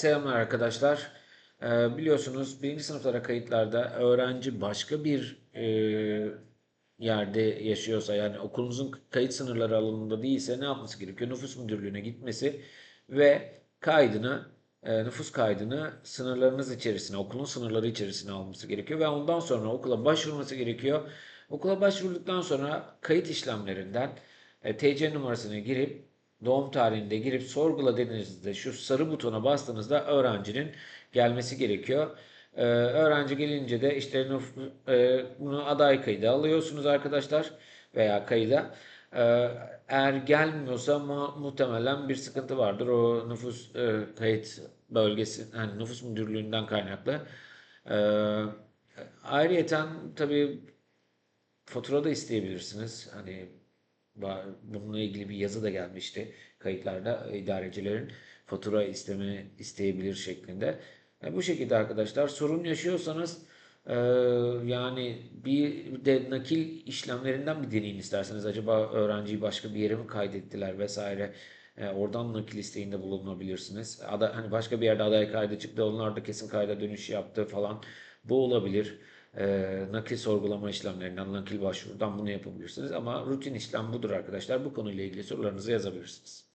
Selamlar arkadaşlar. Ee, biliyorsunuz birinci sınıflara kayıtlarda öğrenci başka bir e, yerde yaşıyorsa yani okulunuzun kayıt sınırları alanında değilse ne yapması gerekiyor? Nüfus müdürlüğüne gitmesi ve kaydını e, nüfus kaydını sınırlarınız içerisine, okulun sınırları içerisine alması gerekiyor ve ondan sonra okula başvurması gerekiyor. Okula başvurduktan sonra kayıt işlemlerinden e, TC numarasını girip doğum tarihinde girip sorgula dediğinizde şu sarı butona bastığınızda öğrencinin gelmesi gerekiyor. Ee, öğrenci gelince de işte e, bunu aday kaydı alıyorsunuz arkadaşlar veya kayıda. Ee, eğer gelmiyorsa mu- muhtemelen bir sıkıntı vardır. O nüfus e, kayıt bölgesi, hani nüfus müdürlüğünden kaynaklı. Ee, ayrıyeten tabii fatura da isteyebilirsiniz. Hani Bununla ilgili bir yazı da gelmişti kayıtlarda e, idarecilerin fatura isteme isteyebilir şeklinde. E, bu şekilde arkadaşlar sorun yaşıyorsanız e, yani bir de nakil işlemlerinden bir deneyin isterseniz. Acaba öğrenciyi başka bir yere mi kaydettiler vesaire. E, oradan nakil isteğinde bulunabilirsiniz. Ada, hani başka bir yerde aday kaydı çıktı. Onlar da kesin kayda dönüş yaptı falan. Bu olabilir. E, nakil sorgulama işlemlerinden, nakil başvurudan bunu yapabilirsiniz. Ama rutin işlem budur arkadaşlar. Bu konuyla ilgili sorularınızı yazabilirsiniz.